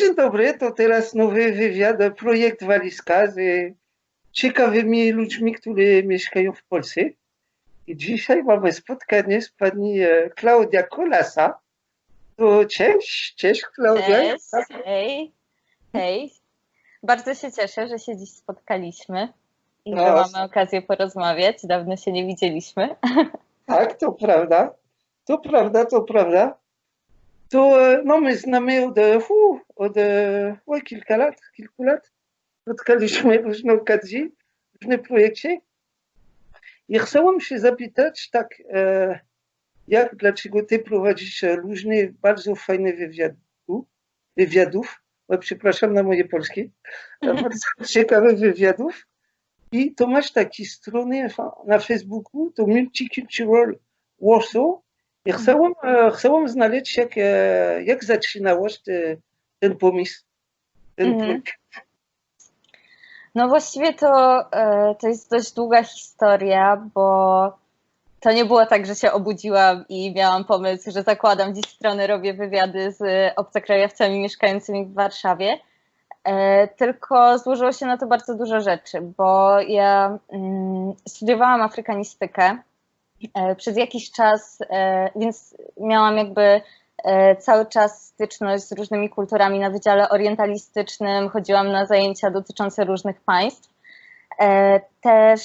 Dzień dobry, to teraz nowy wywiad, projekt Walizka z ciekawymi ludźmi, którzy mieszkają w Polsce. I dzisiaj mamy spotkanie z pani e, Klaudia Kolasa. To cześć, cześć Klaudia. Cześć, hej, hej. Bardzo się cieszę, że się dziś spotkaliśmy i No, że mamy okazję porozmawiać. Dawno się nie widzieliśmy. Tak, to prawda. To prawda, to prawda. To e, no my znamy od, e, fu, od e, oj, kilka lat, kilku lat. Spotkaliśmy różne okazje, różne projekty. I chciałem się zapytać tak, e, jak, dlaczego ty prowadzisz e, różne bardzo fajne wywiadu, wywiadów, o, przepraszam na moje polskie, e, bardzo ciekawych wywiadów. I to masz takie strony na Facebooku, to Multicultural Warsaw. I chciałem, e, chciałem znaleźć, jak, e, jak zaczynałaś te, ten pomysł, ten projekt. No właściwie to, e, to jest dość długa historia, bo to nie było tak, że się obudziłam i miałam pomysł, że zakładam dziś stronę, robię wywiady z obcokrajowcami mieszkającymi w Warszawie. Tylko złożyło się na to bardzo dużo rzeczy, bo ja mm, studiowałam afrykanistykę przez jakiś czas, e, więc miałam jakby e, cały czas styczność z różnymi kulturami na Wydziale Orientalistycznym, chodziłam na zajęcia dotyczące różnych państw. E, Też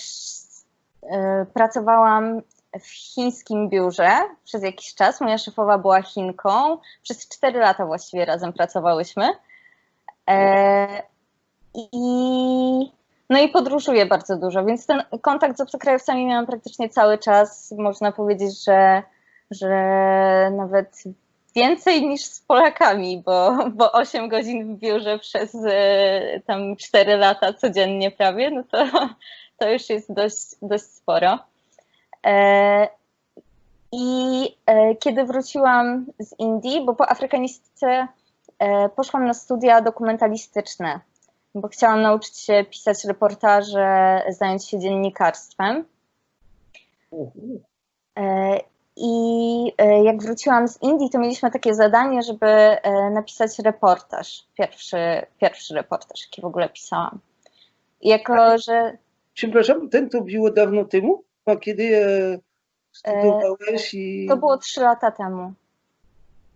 e, pracowałam w chińskim biurze przez jakiś czas. Moja szefowa była Chinką. Przez 4 lata właściwie razem pracowałyśmy. E, I, no i podróżuję bardzo dużo, więc ten kontakt z obcokrajowcami miałam praktycznie cały czas. Można powiedzieć, że, że nawet więcej niż z Polakami, bo, bo 8 godzin w biurze przez e, tam 4 lata codziennie prawie, no to, to już jest dość, dość sporo. E, I e, kiedy wróciłam z Indii, bo po afrykanistyce e, poszłam na studia dokumentalistyczne, bo chciałam nauczyć się pisać reportaże, zająć się dziennikarstwem. E, I e, jak wróciłam z Indii, to mieliśmy takie zadanie, żeby e, napisać reportaż. Pierwszy, pierwszy reportaż, jaki w ogóle pisałam. I jako, że Przepraszam, ten to było dawno temu, a kiedy studiowałeś i to było trzy lata temu.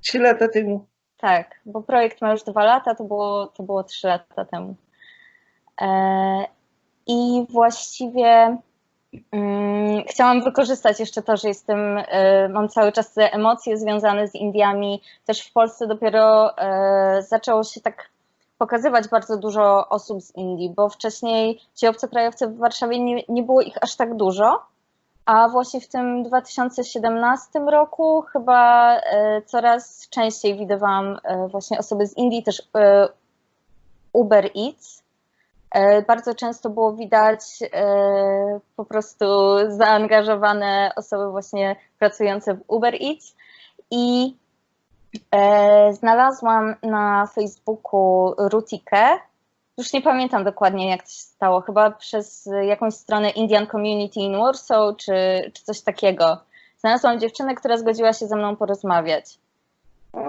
trzy lata temu. Tak, bo projekt ma już dwa lata, to było, to było trzy lata temu. E, I właściwie mm, chciałam wykorzystać jeszcze to, że jestem, e, mam cały czas te emocje związane z Indiami. Też w Polsce dopiero e, zaczęło się tak pokazywać bardzo dużo osób z Indii, bo wcześniej ci obcokrajowcy w Warszawie nie, nie było ich aż tak dużo. A właśnie w tym 2017 roku chyba coraz częściej widywałam właśnie osoby z Indii, też Uber Eats. E, Bardzo często było widać e, po prostu zaangażowane osoby właśnie pracujące w Uber Eats i e, znalazłam na Facebooku Rutikę. Już nie pamiętam dokładnie, jak to się stało. Chyba przez jakąś stronę Indian Community in Warsaw, czy, czy coś takiego. Znalazłam dziewczynę, która zgodziła się ze mną porozmawiać. O,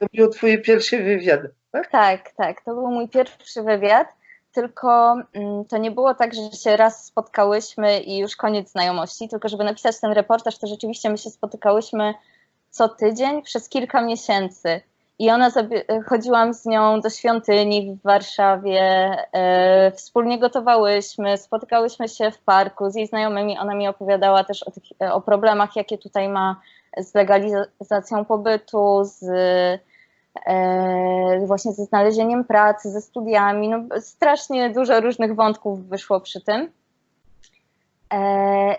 to był twój pierwszy wywiad, tak? Tak, tak. To był mój pierwszy wywiad. Tylko mm, to nie było tak, że się raz spotkałyśmy i już koniec znajomości, tylko żeby napisać ten reportaż, to rzeczywiście my się spotykałyśmy co tydzień przez kilka miesięcy. I ona chodziłam z nią do świątyni w Warszawie, e, wspólnie gotowałyśmy, spotykałyśmy się w parku z jej znajomymi. Ona mi opowiadała też o, tych, o problemach, jakie tutaj ma z legalizacją pobytu, z e, właśnie ze znalezieniem pracy, ze studiami. No, strasznie dużo różnych wątków wyszło przy tym. E,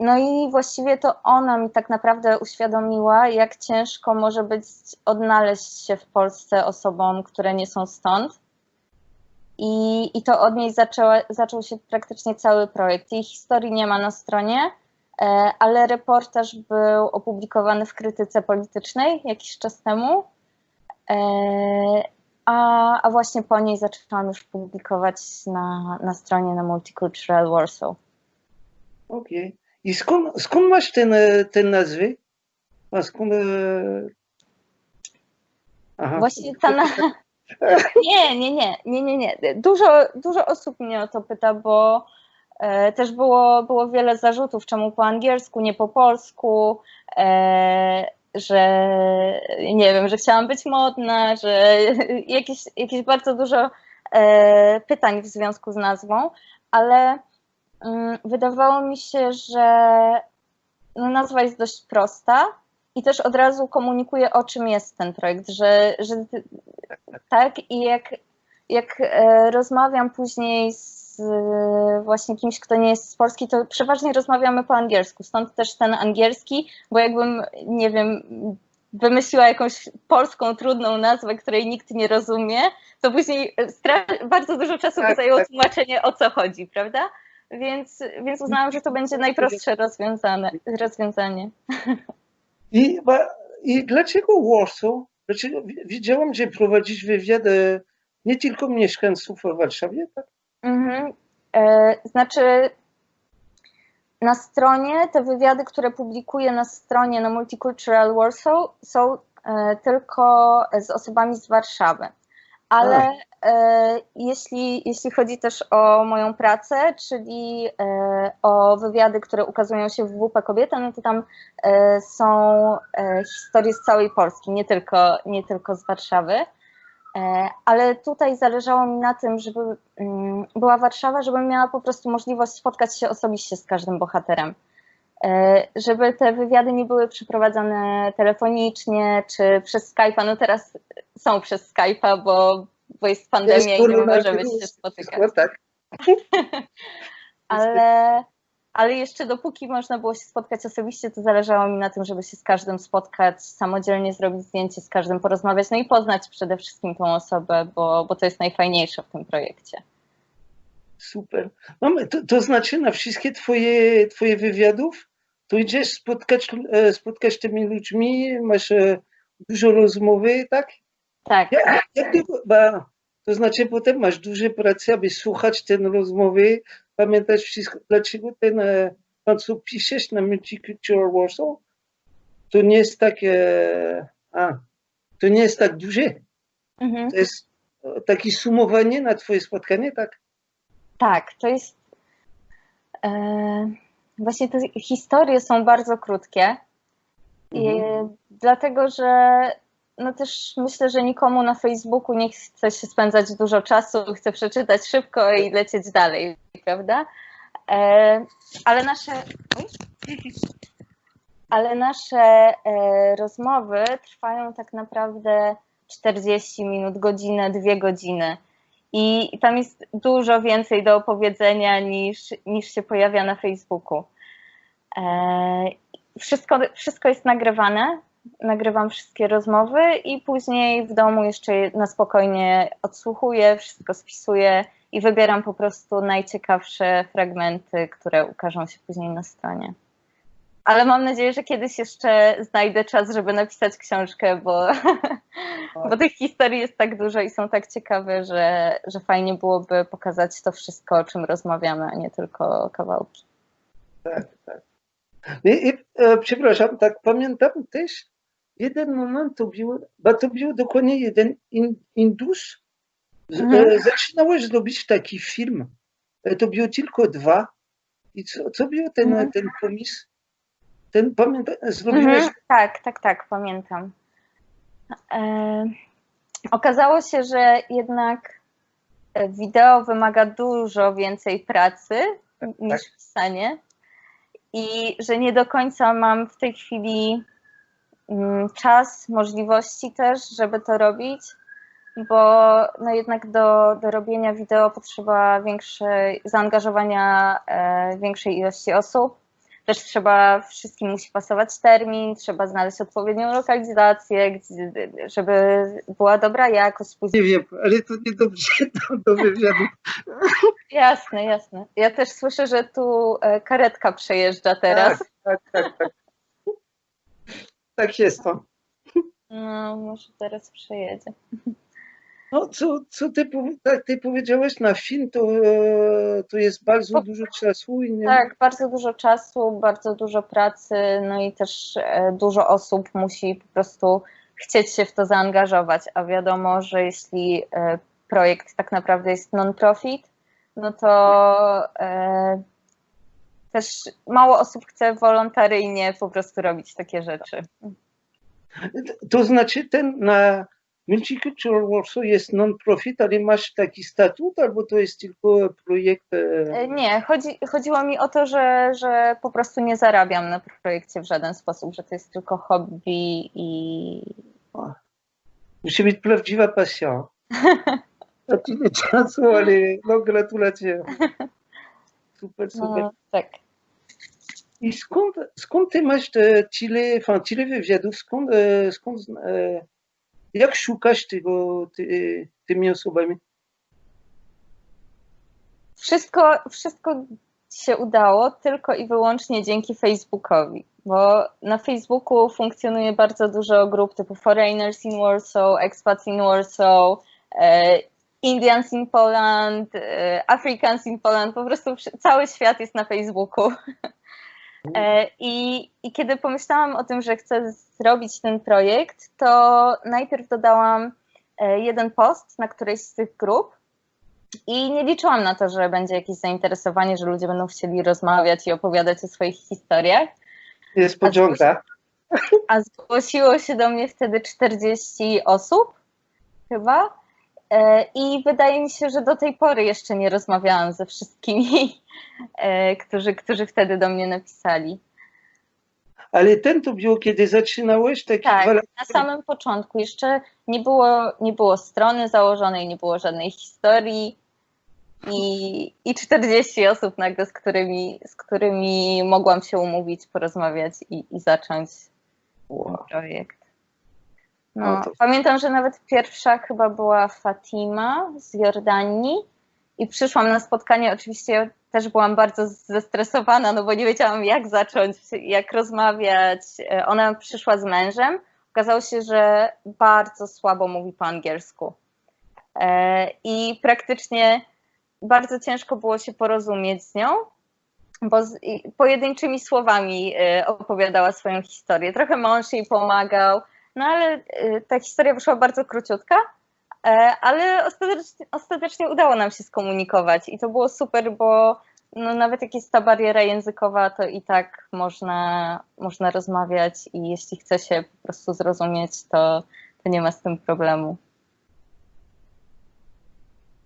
no i właściwie to ona mi tak naprawdę uświadomiła, jak ciężko może być odnaleźć się w Polsce osobom, które nie są stąd. I, i to od niej zaczęła, zaczął się praktycznie cały projekt. Jej historii nie ma na stronie, e, ale reportaż był opublikowany w krytyce politycznej jakiś czas temu. E, a, a właśnie po niej zaczęłam już publikować na, na stronie na Multicultural Warsaw. Okej. I skąd, skąd masz ten, e, ten nazwy? A skąd... e, Aha. Właściwie ta, na, Nie, nie, nie, nie, nie, nie. Dużo, dużo osób mnie o to pyta, bo e, też było, było wiele zarzutów, czemu po angielsku, nie po polsku, e, że nie wiem, że chciałam być modna, że jakieś, jakieś bardzo dużo e, pytań w związku z nazwą, ale mm, wydawało mi się, że no, nazwa jest dość prosta i też od razu komunikuje, o czym jest ten projekt, że, że tak i jak, jak e, rozmawiam później z e, właśnie kimś, kto nie jest z Polski, to przeważnie rozmawiamy po angielsku, stąd też ten angielski, bo jakbym, nie wiem, wymyśliła jakąś polską, trudną nazwę, której nikt nie rozumie, to później bardzo dużo czasu by Tak, zajęło tak. tłumaczenie, o co chodzi, prawda? Więc, więc uznałam, że to będzie najprostsze rozwiązane, rozwiązanie. I, I dlaczego Warsaw? Dlaczego, wi- widziałam, że prowadzisz wywiad e, nie tylko mieszkańców w Warszawie, tak? Mhm. E, Znaczy, na stronie, te wywiady, które publikuję na stronie na Multicultural Warsaw są e, tylko z osobami z Warszawy. Ale e, jeśli, jeśli chodzi też o moją pracę, czyli e, o wywiady, które ukazują się w WP Kobieta, no to tam e, są historie z całej Polski, nie tylko, nie tylko z Warszawy. E, Ale tutaj zależało mi na tym, żeby mm, była Warszawa, żebym miała po prostu możliwość spotkać się osobiście z każdym bohaterem. E, Żeby te wywiady nie były przeprowadzane telefonicznie czy przez Skype'a. No teraz są przez Skype'a, bo, bo jest pandemia i nie możemy się spotykać. No tak. Ale, ale jeszcze dopóki można było się spotkać osobiście, to zależało mi na tym, żeby się z każdym spotkać, samodzielnie zrobić zdjęcie z każdym, porozmawiać, no i poznać przede wszystkim tą osobę, bo, bo to jest najfajniejsze w tym projekcie. Super. No, to, to znaczy na wszystkie twoje, twoje wywiadów, to idziesz spotkać, e, spotkać tymi ludźmi, masz e, dużo rozmowy, tak? Tak. Ja, jak to, to znaczy potem masz duże pracy, aby słuchać ten rozmowy, pamiętać wszystko. Dlaczego ten, e, co piszesz na Multicultural Warsaw, to nie jest takie, a, to nie jest tak duże. Mhm. To jest e, takie sumowanie na twoje spotkanie, tak? Tak, to jest. E, właśnie te historie są bardzo krótkie. I, Mhm. dlatego, że no też myślę, że nikomu na Facebooku nie chce się spędzać dużo czasu, chce przeczytać szybko i lecieć dalej, prawda? E, ale nasze. Ale nasze e, rozmowy trwają tak naprawdę 40 minut, godzinę, dwie godziny. I tam jest dużo więcej do opowiedzenia niż, niż się pojawia na Facebooku. E, wszystko, wszystko jest nagrywane. Nagrywam wszystkie rozmowy i później w domu jeszcze na spokojnie odsłuchuję, wszystko spisuję i wybieram po prostu najciekawsze fragmenty, które ukażą się później na stronie. Ale mam nadzieję, że kiedyś jeszcze znajdę czas, żeby napisać książkę, bo, bo tych historii jest tak dużo i są tak ciekawe, że, że fajnie byłoby pokazać to wszystko, o czym rozmawiamy, a nie tylko kawałki. Tak, tak. I, i, e, przepraszam, tak pamiętam też jeden moment, to był, bo to był dokładnie jeden in, Indus. Mhm. e, zaczynałeś robić taki film. E, to było tylko dwa. I co, co był ten, Mhm. ten pomysł? Ten, pamiętam, zrobiłeś Mhm, tak, tak, tak, pamiętam. E, okazało się, że jednak e, wideo wymaga dużo więcej pracy niż pisanie i że nie do końca mam w tej chwili mm, czas, możliwości też, żeby to robić, bo no jednak do, do robienia wideo potrzeba większej zaangażowania e, większej ilości osób. Też trzeba, wszystkim musi pasować termin, trzeba znaleźć odpowiednią lokalizację, gdzie, żeby była dobra jakość. Nie wiem, ale to niedobrze do, do wywiadu. Jasne, jasne. Ja też słyszę, że tu e, karetka przejeżdża teraz. Tak, tak, tak. Tak, tak jest to. No, może teraz przejedzie. No, co, co ty, tak, ty powiedziałeś na film, to, e, to jest bardzo dużo czasu i nie Tak, bardzo dużo czasu, bardzo dużo pracy, no i też e, dużo osób musi po prostu chcieć się w to zaangażować, a wiadomo, że jeśli e, projekt tak naprawdę jest non-profit, no to e, też mało osób chce wolontaryjnie po prostu robić takie rzeczy. To znaczy ten na Multicultural Warsaw jest non-profit, ale masz taki statut, albo to jest tylko projekt... e, E, Nie, chodzi, chodziło mi o to, że, że po prostu nie zarabiam na projekcie w żaden sposób, że to jest tylko hobby i Musi być prawdziwa pasja. Tu nie czasu, ale no gratulacje. Super, super. no, tak. I skąd, skąd ty masz te tyle, enfin, tyle wywiadów, skąd, e, skąd e, jak szukasz tego, ty, tymi osobami? Wszystko, wszystko się udało tylko i wyłącznie dzięki Facebookowi, bo na Facebooku funkcjonuje bardzo dużo grup typu Foreigners in Warsaw, Expats in Warsaw, e, Indians in Poland, e, Africans in Poland, po prostu cały świat jest na Facebooku. E, I, I kiedy pomyślałam o tym, że chcę zrobić ten projekt, to najpierw dodałam e, jeden post na którejś z tych grup i nie liczyłam na to, że będzie jakieś zainteresowanie, że ludzie będą chcieli rozmawiać i opowiadać o swoich historiach. Jest podziąga. A zgłosiło się do mnie wtedy 40 osób, chyba. E, I wydaje mi się, że do tej pory jeszcze nie rozmawiałam ze wszystkimi, e, którzy, którzy wtedy do mnie napisali. Ale ten to było, kiedy zaczynałeś, taki Tak, dwa lata na samym początku jeszcze nie było, nie było strony założonej, nie było żadnej historii i, i 40 osób nagle, z którymi, z którymi mogłam się umówić, porozmawiać i, i zacząć Wow. projekt. No to- Pamiętam, że nawet pierwsza chyba była Fatima z Jordanii i przyszłam na spotkanie. Oczywiście też byłam bardzo zestresowana, no bo nie wiedziałam jak zacząć, jak rozmawiać. E, Ona przyszła z mężem. Okazało się, że bardzo słabo mówi po angielsku. E, I praktycznie bardzo ciężko było się porozumieć z nią, bo z, pojedynczymi słowami e, opowiadała swoją historię. Trochę mąż jej pomagał, no ale y, ta historia wyszła bardzo króciutka, e, ale ostatecznie, ostatecznie udało nam się skomunikować i to było super, bo no, nawet jak jest ta bariera językowa, to i tak można, można rozmawiać i jeśli chce się po prostu zrozumieć, to, to nie ma z tym problemu.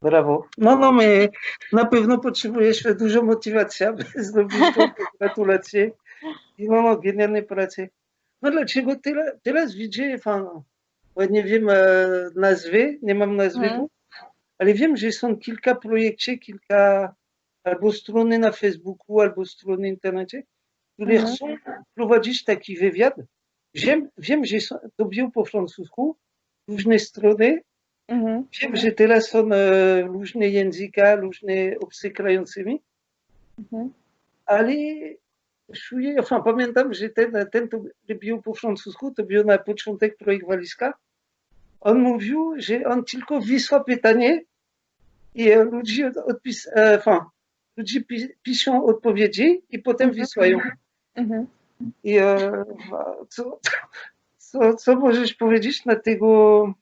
Brawo. No, no, my na pewno potrzebujesz dużo motywacji, aby zrobić to. Gratulacje. I no, no, genialne prace. No dlaczego tyle, teraz widzę, fan, bo nie wiem e, nazwy, nie mam nazwy, Mhm. ale wiem, że są kilka projektów, kilka albo strony na Facebooku, albo strony internecie, które Mhm. chcą prowadzić taki wywiad. Wiem, wiem że są, było po francusku, różne strony, Mhm. Wiem, że teraz są e, różne języka, różne obcokrajowcymi, Mhm. ale czuję, enfin, pamiętam, że ten, ten to był po francusku, to był na początek projekt Walizka. On mówił, że on tylko wysłał pytanie i ludzie, odpis, enfin, ludzie pi, piszą odpowiedzi i potem Mhm. wysyłają. Mhm. I e, co, co, co możesz powiedzieć na tego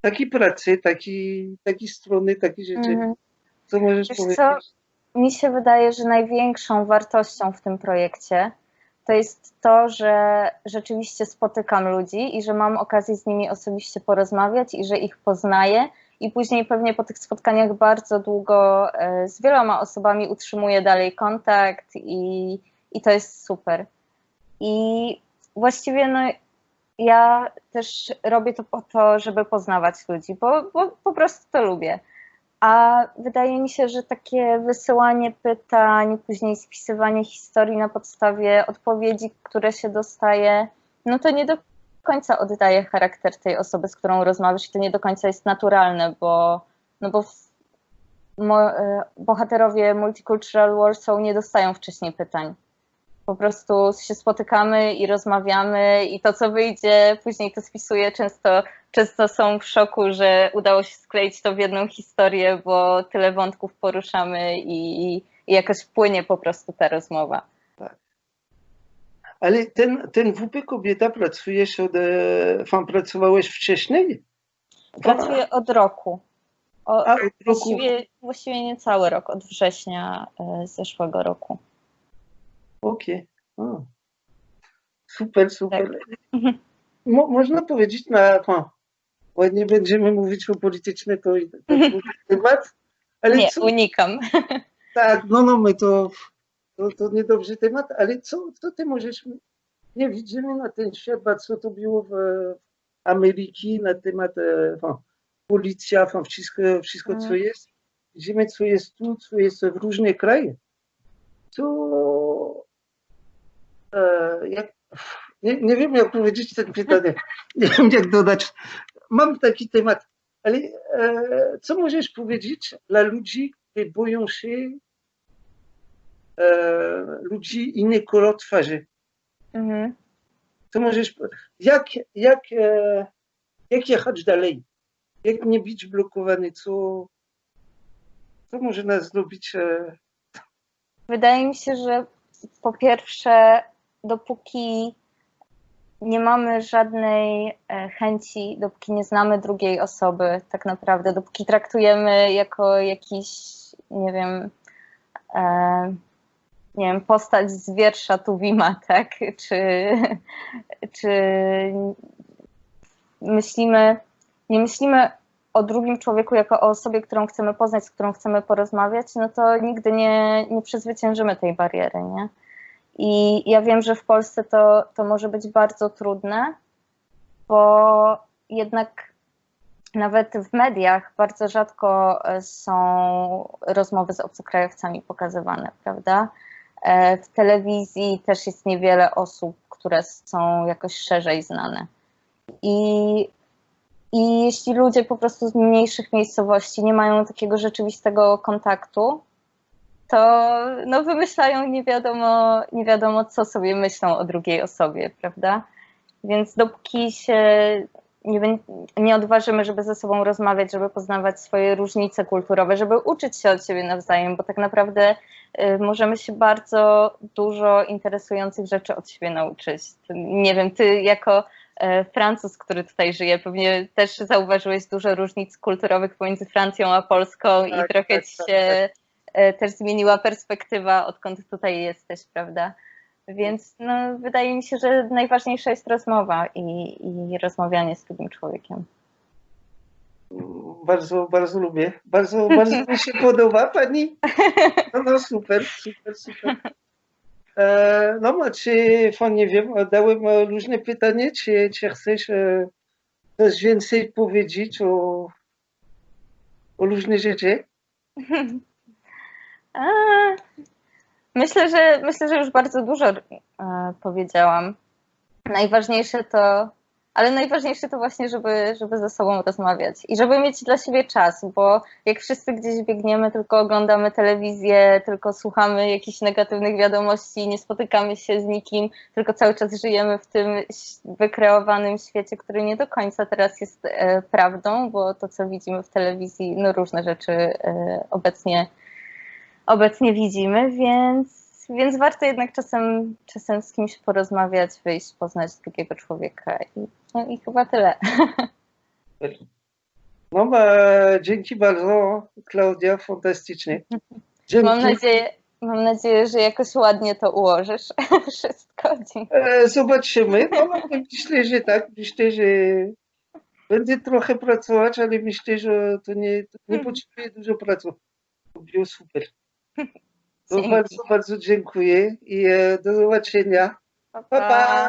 takiej pracy, takiej, takiej strony, takie rzeczy? Mhm. Co możesz Wiesz powiedzieć? co? Mi się wydaje, że największą wartością w tym projekcie to jest to, że rzeczywiście spotykam ludzi i że mam okazję z nimi osobiście porozmawiać i że ich poznaję. I później pewnie po tych spotkaniach bardzo długo e, z wieloma osobami utrzymuję dalej kontakt i, i to jest super. I właściwie no, ja też robię to po to, żeby poznawać ludzi, bo, bo po prostu to lubię. A wydaje mi się, że takie wysyłanie pytań, później spisywanie historii na podstawie odpowiedzi, które się dostaje, no to nie do końca oddaje charakter tej osoby, z którą rozmawiasz i to nie do końca jest naturalne, bo, no bo e, bohaterowie Multicultural Warsaw nie dostają wcześniej pytań. Po prostu się spotykamy i rozmawiamy i to, co wyjdzie, później to spisuję. Często, często są w szoku, że udało się skleić to w jedną historię, bo tyle wątków poruszamy i, i jakoś płynie po prostu ta rozmowa. ale ten, ten WP Kobieta pracujesz od, e, fan, pracowałeś wcześniej? Pracuję od roku. O, A, od roku, właściwie, właściwie nie cały rok, od września e, zeszłego roku. Okej. A. Super, super. Mhm. Mo, można powiedzieć na, o, ładnie będziemy mówić o politycznym to, to temat, ale Nie, co, unikam. tak, no, no, my to, to, to niedobry temat, ale co, co ty możesz, nie widzimy na ten świat, co to było w Ameryki na temat e, o, policja, o, wszystko, wszystko co Mm. jest, widzimy co jest tu, co jest w różnych krajach, to e, jak, nie, nie wiem jak powiedzieć to pytanie, nie wiem jak dodać, mam taki temat, ale e, co możesz powiedzieć dla ludzi, którzy boją się e, ludzi inny kolor twarzy? Mhm. Co możesz, jak, jak, e, jak jechać dalej? Jak nie być blokowany? Co, co może nas zrobić? E, Wydaje mi się, że po pierwsze, dopóki nie mamy żadnej e, chęci, dopóki nie znamy drugiej osoby, tak naprawdę, dopóki traktujemy jako jakiś, nie wiem, e, nie wiem, postać z wiersza Tuwima, tak? Czy, czy myślimy, nie myślimy o drugim człowieku jako o osobie, którą chcemy poznać, z którą chcemy porozmawiać, no to nigdy nie, nie przezwyciężymy tej bariery, nie? I ja wiem, że w Polsce to, to może być bardzo trudne, bo jednak nawet w mediach bardzo rzadko e, są rozmowy z obcokrajowcami pokazywane, prawda? E, W telewizji też jest niewiele osób, które są jakoś szerzej znane. I, I jeśli ludzie po prostu z mniejszych miejscowości nie mają takiego rzeczywistego kontaktu, to no, wymyślają nie wiadomo, nie wiadomo, co sobie myślą o drugiej osobie, prawda? Więc dopóki się nie, nie odważymy, żeby ze sobą rozmawiać, żeby poznawać swoje różnice kulturowe, żeby uczyć się od siebie nawzajem, bo tak naprawdę y, możemy się bardzo dużo interesujących rzeczy od siebie nauczyć. Nie wiem, ty jako e, Francuz, który tutaj żyje, pewnie też zauważyłeś dużo różnic kulturowych pomiędzy Francją a Polską i Tak, trochę tak, ci tak, się e, też zmieniła perspektywa, odkąd tutaj jesteś, prawda? Więc no, wydaje mi się, że najważniejsza jest rozmowa i, i rozmawianie z drugim człowiekiem. bardzo, bardzo lubię. Bardzo, bardzo mi się podoba pani. No, no super, super, super. E, no, fan, nie wiem, dałem e, różne pytania, czy, czy chcesz e, coś więcej powiedzieć o, o różnych rzeczy? Myślę, że myślę, że już bardzo dużo e, powiedziałam. Najważniejsze to, ale najważniejsze to właśnie, żeby, żeby ze sobą rozmawiać i żeby mieć dla siebie czas, bo jak wszyscy gdzieś biegniemy, tylko oglądamy telewizję, tylko słuchamy jakichś negatywnych wiadomości, nie spotykamy się z nikim, tylko cały czas żyjemy w tym wykreowanym świecie, który nie do końca teraz jest e, prawdą, bo to, co widzimy w telewizji, no różne rzeczy e, obecnie obecnie widzimy, więc, więc warto jednak czasem, czasem z kimś porozmawiać, wyjść, poznać drugiego człowieka i, no i chyba tyle. No, e, dzięki bardzo, Klaudia, fantastycznie. Dzięki. Mam nadzieję, mam nadzieję, że jakoś ładnie to ułożysz wszystko. Dzięki. E, Zobaczymy. No, no, myślę, że tak. Myślę, że będę trochę pracować, ale myślę, że to nie, to nie potrzebuje dużo pracy. To było super. Dzięki. bardzo, bardzo dziękuję i e, do zobaczenia. Pa, Pa, pa.